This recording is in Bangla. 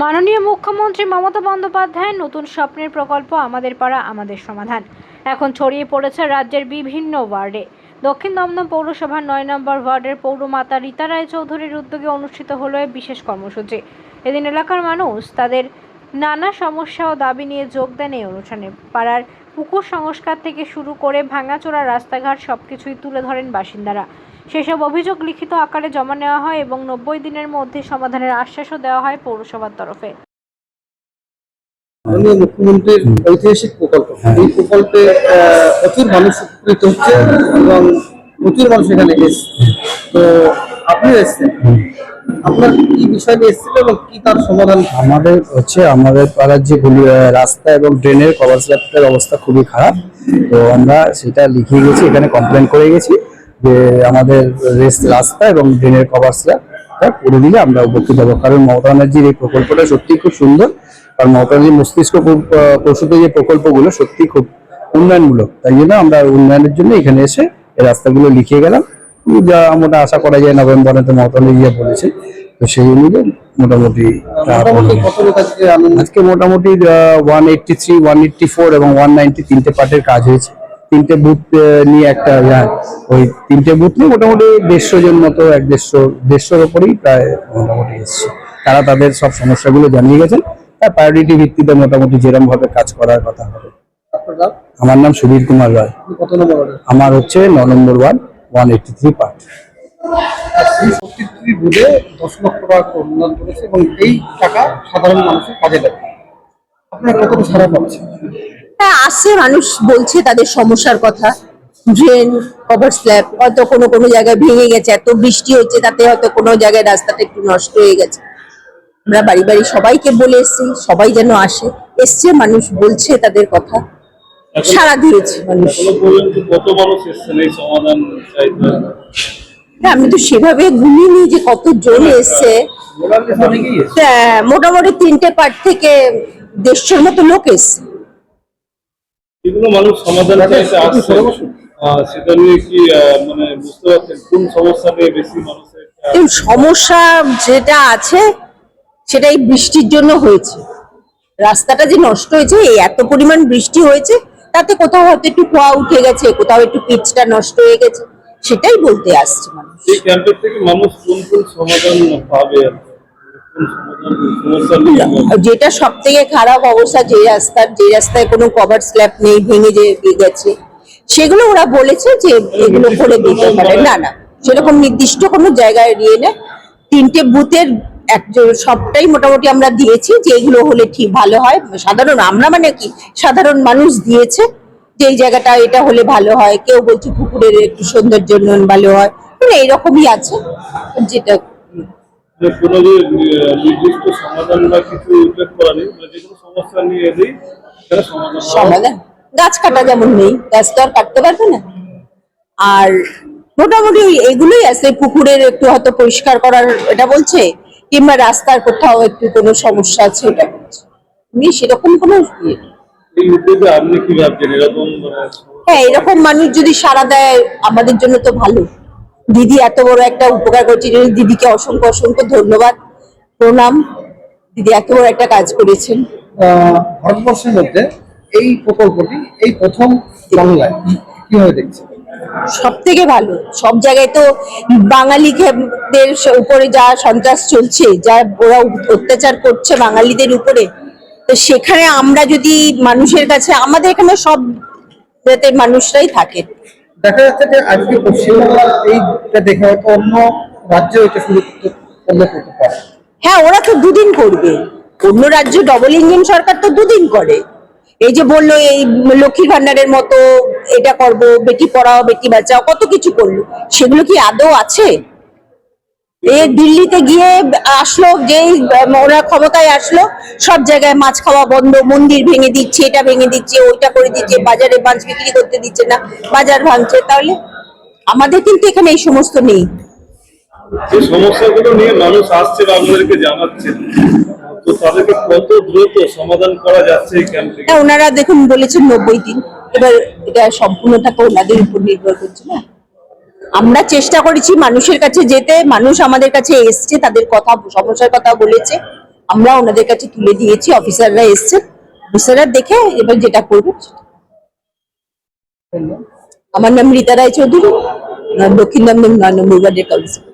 মাননীয় মুখ্যমন্ত্রী মমতা বন্দ্যোপাধ্যায়ের নতুন স্বপ্নের প্রকল্প আমাদের পাড়া, আমাদের সমাধান। এখন ছড়িয়ে পড়েছে রাজ্যের বিভিন্ন ওয়ার্ডে। দক্ষিণ দমদম পৌরসভার নয় নম্বর ওয়ার্ডের পৌরমাতা রীতা রায় চৌধুরীর উদ্যোগে অনুষ্ঠিত হলো বিশেষ কর্মসূচি। এদিন এলাকার মানুষ তাদের নানা সমস্যা ও দাবি নিয়ে যোগ দেন এই অনুষ্ঠানে। পাড়ার পুকুর সংস্কার থেকে শুরু করে ভাঙাচোরা রাস্তাঘাট সবকিছুই তুলে ধরেন বাসিন্দারা। সেসব অভিযোগ লিখিত আকারে জমা নেওয়া হয় এবং নব্বই দিনের মধ্যে সমাধানের আশ্বাসও দেওয়া হয় পৌরসভার তরফে। মাননীয় মুখ্যমন্ত্রীর ঐতিহাসিক প্রকল্প। এই প্রকল্পে প্রচুর মানুষ উপকৃত হচ্ছে এবং প্রচুর মানুষ এখানে এসছে। তো আপনি এসছেন? আপনার কি বিষয় নিয়ে এসেছিল এবং কি তার সমাধান? আমাদের হচ্ছে আমাদের পাড়ার যে গুলি রাস্তা এবং ড্রেনের কভার স্ল্যাবটার অবস্থা খুবই খারাপ। তো আমরা সেটা লিখিয়ে গেছি এখানে কমপ্লেন করে গেছি। যে আমাদের রেস- রাস্তা এবং ড্রেনের কভার স্ল্যাবটা করে দিলে আমরা উপকৃত হব। কারণ মমতা ব্যানার্জির এই প্রকল্পটা সত্যি খুব সুন্দর। কারণ মমতা ব্যানার্জির মস্তিষ্ক প্রসূত যে প্রকল্পগুলো সত্যি খুব উন্নয়নমূলক। তাই জন্য আমরা উন্নয়নের জন্য এখানে এসে এই রাস্তাগুলো লিখে গেলাম। যা আমরা আশা করা যায় নভেম্বরে তো মমতা ব্যানার্জি বলেছে তো সেই অনুযায়ী মোটামুটি আজকে মোটামুটি one eighty three one eighty four এবং ওয়ান নাইনটি তিনটে পার্টের কাজ হয়েছে। তিনটে বুথ নিয়ে একটা ওই তিনটে বুথ নিয়ে মোটামুটি দেড়শো জন মতো এক দেড়শো দেড়শোর ওপরেই প্রায় মোটামুটি এসছে। তারা তাদের সব সমস্যাগুলো জানিয়ে গেছেন। তার প্রায়োরিটি ভিত্তিতে মোটামুটি যেরকম ভাবে কাজ করার কথা হবে। আমার নাম সুধীর কুমার রায়। কত? আমার হচ্ছে ন নম্বর one one eighty three part এই বুধে দশ লক্ষ টাকা অনুদান করেছে এবং এই টাকা সাধারণ মানুষের কাজে লাগে আপনার কতটা সারা পাচ্ছেন? হ্যাঁ আসছে মানুষ বলছে তাদের সমস্যার কথা। ড্রেন কভার স্ল্যাব হয়তো কোনো কোনো জায়গায় ভেঙে গেছে এত বৃষ্টি হচ্ছে তাতে হয়তো কোনো জায়গায় রাস্তাটা একটু নষ্ট হয়ে গেছে। আমরা বাড়ি বাড়ি সবাইকে বলে এসছি সবাই যেন আসে। এসছে মানুষ বলছে তাদের কথা। সারা দিয়েছে মানুষ। কত হ্যাঁ, আমি তো সেভাবে গুনিনি যে কতজন এসছে। তা, মোটামুটি তিনটে পার্ট থেকে দেড়শোর মতো লোক এসছে। যেগুলো মানুষ সমাধান চাইতে আসছে সেটা নিয়ে কি মানে বুঝতে পারছেন কোন সমস্যা নিয়ে বেশি মানুষের সমস্যা যেটা আছে সেটাই বৃষ্টির জন্য হয়েছে। রাস্তাটা যে নষ্ট হয়েছে এই এত পরিমাণ বৃষ্টি হয়েছে তাতে কোথাও হয়তো একটু কুয়া উঠে গেছে কোথাও একটু পিচটা নষ্ট হয়ে গেছে সেটাই বলতে আসছে মানুষ। এই ক্যাম্পের থেকে মানুষ কোন কোন সমাধান পাবে যেটা সব থেকে খারাপ অবস্থা যে রাস্তার, যে রাস্তায় কোনো কভার স্ল্যাব নেই, ভেঙে যে গেছে, সেগুলো ওরা বলেছে যে এগুলো করে দিতে পারে। না না, সেরকম নির্দিষ্ট কোনো জায়গায় নিয়ে না তিনটে বুথের একজন সবটাই মোটামুটি আমরা দিয়েছি যে এগুলো হলে ঠিক, ভালো হয়। সাধারণ আমরা মানে কি, সাধারণ মানুষ দিয়েছে যে এই জায়গাটা, এটা হলে ভালো হয়। কেউ বলছে পুকুরের একটু সৌন্দর্য ভালো হয়। মানে এইরকমই আছে, যেটা যে কোনো যে নির্দিষ্ট সমাধান বা কিছু উল্লেখ করা নেই মানে যে কোনো সমস্যা নিয়ে এলেই সমাধান গাছ কাটা যেমন নেই গাছ তো আর কাটতে পারবে না। আর মোটামুটি ওই এগুলোই আছে পুকুরের একটু হয়তো পরিষ্কার করার এটা বলছে কিংবা রাস্তার কোথাও একটু কোনো সমস্যা আছে এটা বলছে। এমনি সেরকম কোনো ইয়ে। এই উদ্যোগে আপনি কি ভাবছেন? এরকম মানে হ্যাঁ এরকম মানুষ যদি সাড়া দেয় আমাদের জন্য তো ভালো। দিদি এত বড় একটা উপকার করছে দিদিকে অসংখ্য অসংখ্য ধন্যবাদ। প্রণাম। দিদি এত বড় একটা কাজ করেছেন। ভারতবর্ষের মধ্যে এই প্রকল্পটি এই প্রথম বাংলায় কীভাবে দেখছেন? সব থেকে ভালো সব জায়গায় তো বাঙালিদের উপরে যা সন্ত্রাস চলছে যা ওরা অত্যাচার করছে বাঙালিদের উপরে তো সেখানে আমরা যদি মানুষের কাছে আমাদের এখানে সব জাতের মানুষরাই থাকে। দেখা যাচ্ছে যে আজকে পশ্চিমবঙ্গ এইটা দেখে হয়তো অন্য রাজ্য এটা শুরু করতে পারে। হ্যাঁ ওরা তো দুদিন করবে। অন্য রাজ্য ডবল ইঞ্জিন সরকার তো দুদিন করে। এই যে বলল, এই লক্ষ্মীর ভান্ডারের মতো এটা করব, বেটি পড়াও, বেটি বাঁচাও, কত কিছু করল। সেগুলো কি আদৌ আছে? এ দিল্লিতে গিয়ে আসলো যেই ওরা ক্ষমতায় আসলো সব জায়গায় মাছ খাওয়া বন্ধ মন্দির ভেঙে দিচ্ছে এটা ভেঙে দিচ্ছে ওইটা করে দিচ্ছে বাজারে মাছ বিক্রি করতে দিচ্ছে না বাজার ভাঙছে তাহলে আমাদের কিন্তু এখানে এই সমস্ত নেই। যে সমস্যাগুলো নিয়ে মানুষ আসছে বা আপনাদেরকে জানাচ্ছে তো তাদেরকে কত দ্রুত সমাধান করা যাচ্ছে এই ক্যাম্প থেকে? হ্যাঁ ওনারা দেখুন বলেছেন নব্বই দিন এবার এটা সম্পূর্ণটা ওনাদের উপর নির্ভর করছে না। আমরা চেষ্টা করেছি মানুষের কাছে যেতে, মানুষ আমাদের কাছে এসছে, তাদের কথা, সমস্যার কথা বলেছে। আমরা ওনাদের কাছে তুলে দিয়েছি, অফিসাররা এসছে। অফিসাররা দেখে এবার যেটা করবে আমার নাম রীতা রায় চৌধুরী দক্ষিণ দমদম নয় নম্বর ওয়ার্ডের কাউন্সিলর।